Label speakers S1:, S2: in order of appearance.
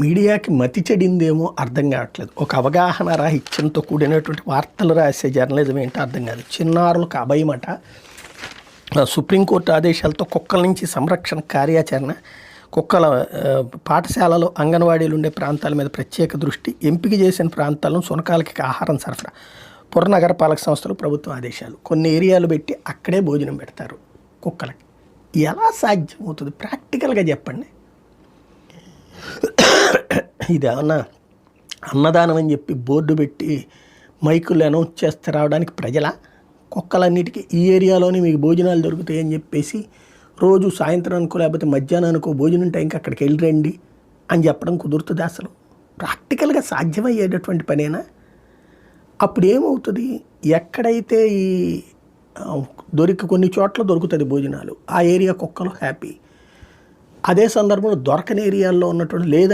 S1: మీడియాకి మతి చెడిందేమో అర్థం కావట్లేదు. ఒక అవగాహన రాహిత్యంతో కూడినటువంటి వార్తలు రాసే జర్నలిజం ఏంటో అర్థం కాదు. చిన్నారులకు అభయమట. సుప్రీంకోర్టు ఆదేశాలతో కుక్కల నుంచి సంరక్షణ కార్యాచరణ కుక్కల పాఠశాలలు అంగన్వాడీలు ఉండే ప్రాంతాల మీద ప్రత్యేక దృష్టి ఎంపిక చేసిన ప్రాంతాలను సునకాలకి ఆహారం సరఫరా పుర నగరపాలక సంస్థలు ప్రభుత్వ ఆదేశాలు. కొన్ని ఏరియాలు పెట్టి అక్కడే భోజనం పెడతారు కుక్కలకి. ఎలా సాధ్యమవుతుంది? ప్రాక్టికల్గా చెప్పండి. ఇది? ఏమన్నా అన్నదానం అని చెప్పి బోర్డు పెట్టి మైకులు అనౌన్స్ చేస్తే రావడానికి ప్రజల? కుక్కలన్నిటికీ ఈ ఏరియాలోనే మీకు భోజనాలు దొరుకుతాయి అని చెప్పేసి రోజు సాయంత్రం అనుకో లేకపోతే మధ్యాహ్నం అనుకో భోజనం టైంకి అక్కడికి వెళ్ళి రండి అని చెప్పడం కుదురుతుంది అసలు. ప్రాక్టికల్గా సాధ్యమయ్యేటటువంటి పనేనా? అప్పుడు ఏమవుతుంది? ఎక్కడైతే ఈ దొరికి కొన్ని చోట్ల దొరుకుతుంది భోజనాలు ఆ ఏరియా కుక్కలు హ్యాపీ. అదే సందర్భంలో దొరకని ఏరియాల్లో ఉన్నటువంటి లేదా